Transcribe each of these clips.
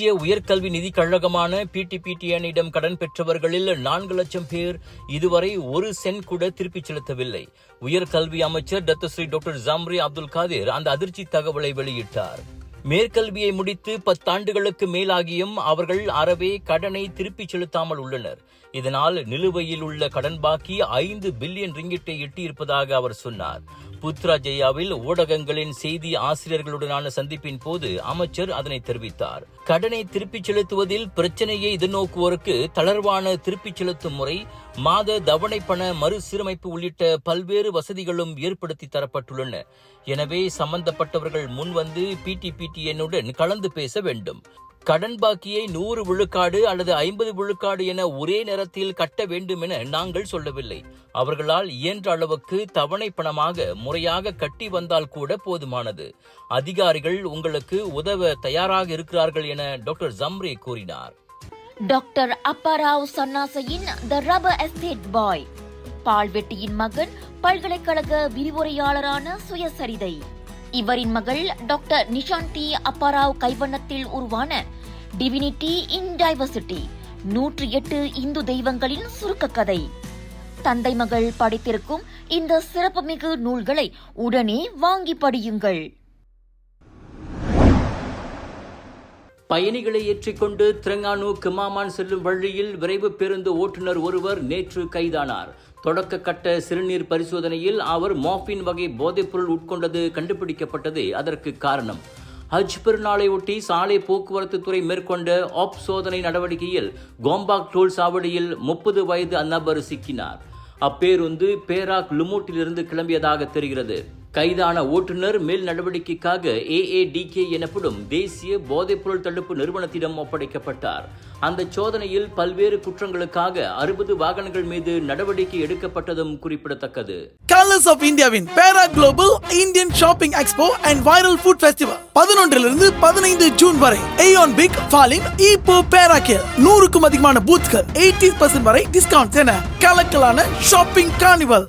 தேசிய உயர்கல்வி நிதிக் கழகமான பிடிபிடிஎனிடம் கடன் பெற்றவர்களில் நான்கு லட்சம் பேர் இதுவரை ஒரு சென்ட் கூட திருப்பிச் செலுத்தவில்லை. உயர்கல்வி அமைச்சர் Datuk Seri doctor Zambry Abdul Kadir அந்த அதிர்ச்சி தகவலை வெளியிட்டார். மேற்கல்வியை முடித்து பத்தாண்டுகளுக்கு மேலாகியும் அவர்கள் அறவே கடனை திருப்பிச் செலுத்தாமல் உள்ளனர். இதனால் நிலுவையில் உள்ள கடன் பாக்கி ஐந்து பில்லியன் ரிங்கிட்டை எட்டியிருப்பதாக அவர் சொன்னார். புத்ரா ஜெயாவில் ஊடகங்களின் செய்தி ஆசிரியர்களுடனான சந்திப்பின் போது அமைச்சர் அதனை தெரிவித்தார். கடனை திருப்பிச் செலுத்துவதில் பிரச்சனையை எதிர்நோக்குவோருக்கு தளர்வான திருப்பிச் செலுத்தும் முறை மாத தவணை பண மறுசீரமைப்பு உள்ளிட்ட பல்வேறு வசதிகளும் ஏற்படுத்தி தரப்பட்டுள்ளன. எனவே சம்பந்தப்பட்டவர்கள் முன்வந்து பிடிபிடிஎன்னுடன் கலந்து பேச வேண்டும். கடன் பாக்கியை நூறு விழுக்காடு அல்லது ஐம்பது விழுக்காடு என ஒரே நேரத்தில் கட்ட வேண்டும் என நாங்கள் சொல்லவில்லை. அவர்களால் இயன்ற அளவுக்கு தவணை பணமாக முறையாக கட்டி வந்தால் கூட போதுமானது. அதிகாரிகள் உங்களுக்கு உதவ தயாராக இருக்கிறார்கள் என டாக்டர் ஜம்ரே கூறினார். டாக்டர் அப்பாராவ் சன்னாசையின் த ரப்பர் எஸ்டேட் பாய். பால்வெட்டியின் மகன் பல்கலைக்கழக விரிவுரையாளரான சுயசரிதை. இவரின் மகள் டாக்டர் நிஷாந்தி அப்பாராவ் கைவண்ணத்தில் உருவான டிவினிட்டி இன் டைவர்சிட்டி நூற்றி எட்டு இந்து தெய்வங்களின் சுருக்க கதை. தந்தை மகள் படித்திருக்கும் இந்த சிறப்புமிகு நூல்களை உடனே வாங்கி படியுங்கள். பயணிகளை ஏற்றிக்கொண்டு திரங்கானு கிமாமான் செல்லும் வழியில் விரைவு பேருந்து ஓட்டுநர் ஒருவர் நேற்று கைதானார். தொடக்க கட்ட சிறுநீர் பரிசோதனையில் அவர் மாஃபின் வகை போதைப்பொருள் உட்கொண்டது கண்டுபிடிக்கப்பட்டது. அதற்கு காரணம் ஹஜ் பெருநாளை ஒட்டி சாலை போக்குவரத்து துறை மேற்கொண்ட ஆப் சோதனை நடவடிக்கையில் கோம்பாக் டோல் சாவடியில் முப்பது வயது அந்நபர் சிக்கினார். அப்பேருந்து பேராக் லுமூட்டிலிருந்து கிளம்பியதாக தெரிகிறது. கைதான ஓட்டுநர் மேல் நடவடிக்கைக்காக ஏஏடிகே எனப்படும் தேசிய போதைப்பொருள் தடுப்பு நிறுவனத்திடம் ஒப்படைக்கப்பட்டார். அந்த சோதனையில் பல்வேறு குற்றங்களுக்காக அறுபது வாகனங்கள் மீது நடவடிக்கை எடுக்கப்பட்டதும் குறிப்பிடத்தக்கது. கலர்ஸ் ஆஃப் இந்தியாவின் Perak global Indian shopping expo and viral food festival பதினொன்றிலிருந்து பதினைந்து ஜூன் வரை ஏயோன் பிக் ஃபாலின் பேரா பேராக்கேல் நூறுக்கும் அதிகமான பூத்கள் எயிட்டி பர்சன்ட் வரை டிஸ்கவுண்ட் என கலக்கலான ஷாப்பிங் கார்னிவல்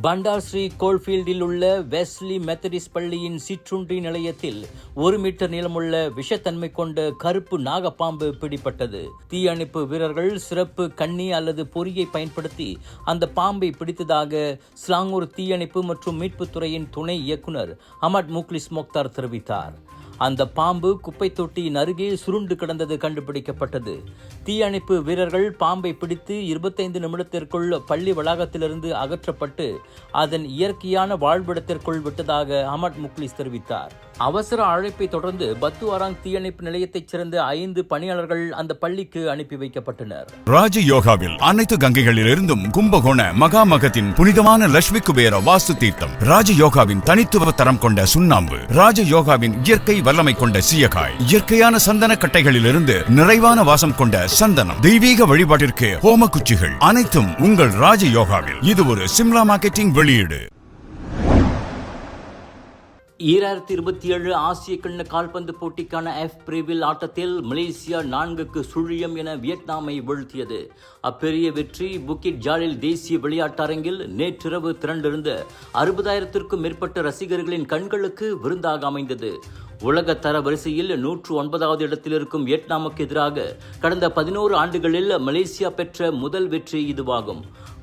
பண்டார் ஸ்ரீ கோல்ஃபீல்டில் உள்ள வெஸ்லி மெத்தடிஸ் பள்ளியின் சிற்றுண்டி நிலையத்தில் ஒரு மீட்டர் நீளமுள்ள விஷத்தன்மை கொண்ட கருப்பு நாகப்பாம்பு பிடிப்பட்டது தீயணைப்பு வீரர்கள் சிறப்பு கண்ணி அல்லது பொறியை பயன்படுத்தி அந்த பாம்பை பிடித்ததாக ஸ்லாங்கூர் தீயணைப்பு மற்றும் மீட்புத் துறையின் துணை இயக்குனர் அமட் முக்லிஸ் மோக்தார் தெரிவித்தார். அந்த பாம்பு குப்பை தொட்டியின் அருகே சுருண்டு கிடந்தது கண்டுபிடிக்கப்பட்டது. தீயணைப்பு வீரர்கள் பாம்பை பிடித்து இருபத்தைந்து நிமிடத்திற்குள் பள்ளி வளாகத்திலிருந்து அகற்றப்பட்டு அதன் இயற்கையான வாழ்விடத்திற்குள் விட்டதாக அமட் முக்லிஸ் தெரிவித்தார். அவசர அழைப்பை தொடர்ந்து பத்துவாராங் தீயணைப்பு நிலையத்தைச் சேர்ந்த ஐந்து பணியாளர்கள் அந்த பள்ளிக்கு அனுப்பி வைக்கப்பட்டனர். ராஜ யோகாவில் அனைத்து கங்கைகளிலிருந்தும் கும்பகோண மகாமகத்தின் புனிதமான லட்சுமி குபேர வாஸ்து தீர்த்தம் ராஜ யோகாவின் தனித்துவ தரம் கொண்ட சுண்ணாம்பு ராஜ யோகாவின் இயற்கை வல்லமை கொண்ட சீயக்காய் இயற்கையான சந்தன கட்டைகளிலிருந்து நிறைவான வாசம் கொண்ட சந்தனம் தெய்வீக வழிபாட்டிற்கு ஹோம குச்சிகள் அனைத்தும் உங்கள் ராஜ யோகாவில். இது ஒரு சிம்லா மார்க்கெட்டிங் வெளியீடு. ஈராயிரத்தி இருபத்தி ஏழு ஆசிய கிண்ண கால்பந்து போட்டிக்கான எஃப் பிரிவில் ஆட்டத்தில் மலேசியா நான்குக்கு சுழியம் என வியட்நாமை வீழ்த்தியது. அப்பெரிய வெற்றி புக்கிட் ஜாலில் தேசிய விளையாட்டரங்கில் நேற்றிரவு திரண்டிருந்த அறுபதாயிரத்திற்கும் மேற்பட்ட ரசிகர்களின் கண்களுக்கு விருந்தாக அமைந்தது. உலக தர வரிசையில் நூற்று ஒன்பதாவது இடத்தில் இருக்கும் வியட்நாமுக்கு எதிராக கடந்த பதினோரு ஆண்டுகளில் மலேசியா பெற்ற முதல் வெற்றி இதுவாகும்.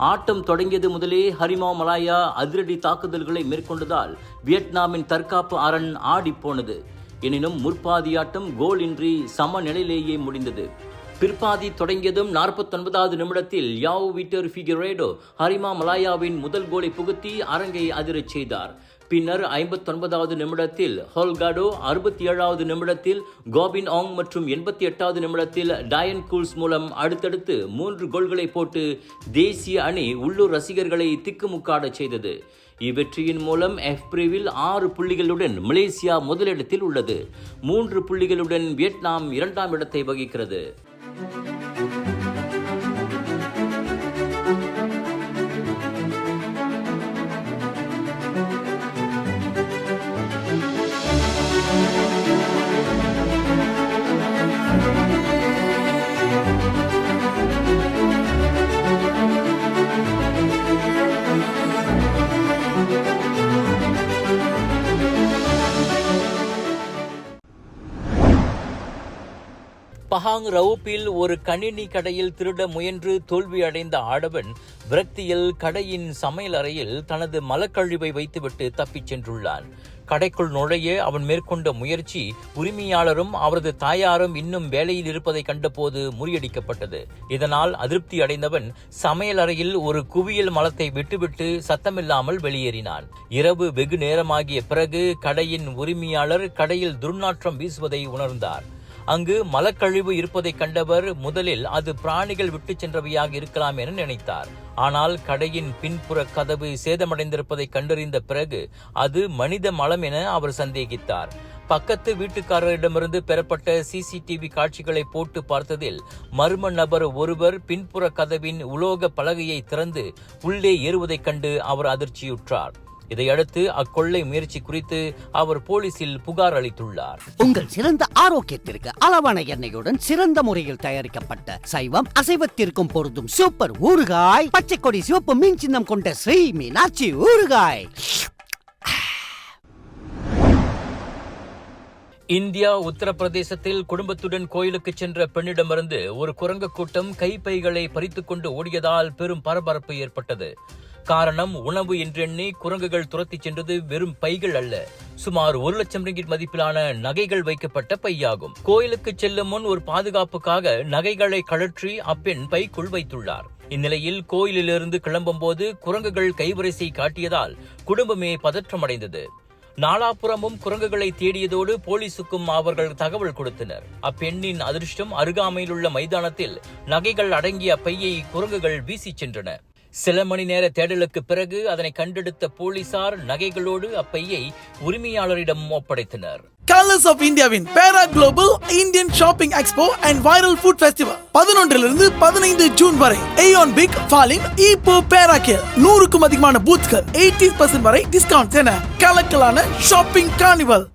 ஆட்டம் தொடங்கியது முதலே ஹரிமா மலாயா அதிரடி தாக்குதல்களை மேற்கொண்டதால் வியட்நாமின் தற்காப்பு அரண் ஆடிப்போனது எனினும் முற்பாதியாட்டம் கோலின்றி சம நிலையிலேயே முடிந்தது. பிற்பாதி தொடங்கியதும் நாற்பத்தொன்பதாவது நிமிடத்தில் யாவ் விட்டர் ஃபிகரேடோ ஹரிமா மலாயாவின் முதல் கோலை புகுத்தி அரங்கை அதிரச் செய்தார். பின்னர் ஐம்பத்தொன்பதாவது நிமிடத்தில் ஹோல்காடோ அறுபத்தி ஏழாவது நிமிடத்தில் கோபின் ஆங் மற்றும் எண்பத்தி எட்டாவது நிமிடத்தில் டயன் கூல்ஸ் மூலம் அடுத்தடுத்து மூன்று கோல்களை போட்டு தேசிய அணி உள்ளூர் ரசிகர்களை திக்குமுக்காடச் செய்தது. இவ்வெற்றியின் மூலம் எஃப் பிரிவில் ஆறு புள்ளிகளுடன் மலேசியா முதலிடத்தில் உள்ளது. மூன்று புள்ளிகளுடன் வியட்நாம் இரண்டாம் இடத்தை வகிக்கிறது. பெனாங் ரவுப்பில் ஒரு கணினி கடையில் திருட முயன்று தோல்வியடைந்த ஆடவன் விரக்தியில் கடையின் சமையல் அறையில் தனது மலக்கழிவை வைத்துவிட்டு தப்பிச் சென்றுள்ளான். கடைக்குள் நுழைய அவன் மேற்கொண்ட முயற்சி உரிமையாளரும் அவரது தாயாரும் இன்னும் வேலையில் இருப்பதை கண்டபோது முறியடிக்கப்பட்டது. இதனால் அதிருப்தி அடைந்தவன் சமையல் அறையில் ஒரு குவியல் மலத்தை விட்டுவிட்டு சத்தமில்லாமல் வெளியேறினான். இரவு வெகு நேரமாகிய பிறகு கடையின் உரிமையாளர் கடையில் துர்நாற்றம் வீசுவதை உணர்ந்தார். அங்கு மலக்கழிவு இருப்பதை கண்டவர் முதலில் அது பிராணிகள் விட்டுச் சென்றவையாக இருக்கலாம் என நினைத்தார். ஆனால் கடையின் பின்புற கதவு சேதமடைந்திருப்பதை கண்டறிந்த பிறகு அது மனித மலம் என அவர் சந்தேகித்தார். பக்கத்து வீட்டுக்காரரிடமிருந்து பெறப்பட்ட சிசிடிவி காட்சிகளை போட்டு பார்த்ததில் மர்ம நபர் ஒருவர் பின்புற கதவின் உலோக பலகையை திறந்து உள்ளே ஏறுவதைக் கண்டு அவர் அதிர்ச்சியுற்றார். இதையடுத்து அக்கொள்ளை முயற்சி குறித்து அவர் போலீசில் புகார் அளித்துள்ளார். உங்கள் சிறந்த ஆரோக்கியத்திற்கு அளவான எண்ணெயுடன் சிறந்த முறையில் தயாரிக்கப்பட்ட சைவம் அசைவத்திற்கும் பொருந்தும் சூப்பர் ஊறுகாய் பச்சை கொடி சிவப்பு மீன் சின்னம் கொண்ட ஸ்ரீ மீனாட்சி ஊறுகாய். இந்தியா உத்தரப்பிரதேசத்தில் குடும்பத்துடன் கோயிலுக்கு சென்ற பெண்ணிடமிருந்து ஒரு குரங்கு கூட்டம் கைப்பைகளை பறித்துக்கொண்டு ஓடியதால் பெரும் பரபரப்பு ஏற்பட்டது. காரணம் உணவு என்றெண்ணி குரங்குகள் துரத்திச் சென்றது வெறும் பைகள் அல்ல. சுமார் ஒரு லட்சம் ரிங்கிட் மதிப்பிலான நகைகள் வைக்கப்பட்ட பையாகும். கோயிலுக்கு செல்லும் முன் ஒரு பாதுகாப்புக்காக நகைகளை கழற்றி அப்பெண் பைக்குள் வைத்துள்ளார். இந்நிலையில் கோயிலிலிருந்து கிளம்பும்போது குரங்குகள் கைவரிசை காட்டியதால் குடும்பமே பதற்றமடைந்தது. நாலாபுறமும் குரங்குகளை தேடியதோடு போலீசுக்கும் அவர்கள் தகவல் கொடுத்தனர். அப்பெண்ணின் அதிர்ஷ்டம் அருகாமையில் உள்ள மைதானத்தில் நகைகள் அடங்கிய பையை குரங்குகள் வீசிச் சென்றன. சில மணி நேர தேடலுக்கு பிறகு அதனை கண்டெடுத்த போலீசார் நகைகளோடு அப்பையை உரிமையாளரிடம் ஒப்படைத்தனர். கலர்ஸ் ஆஃப் இந்தியாவின் Perak global Indian shopping expo and viral food festival பதினொன்றிலிருந்து பதினைந்து ஜூன் வரை ஏயோன் பிக் ஃபாலின் பேரா பேராக்கேல் நூறுக்கும் அதிகமான பூத்கள் எயிட்டி பர்சன்ட் வரை டிஸ்கவுண்ட் என கலக்கலான ஷாப்பிங் கார்னிவல்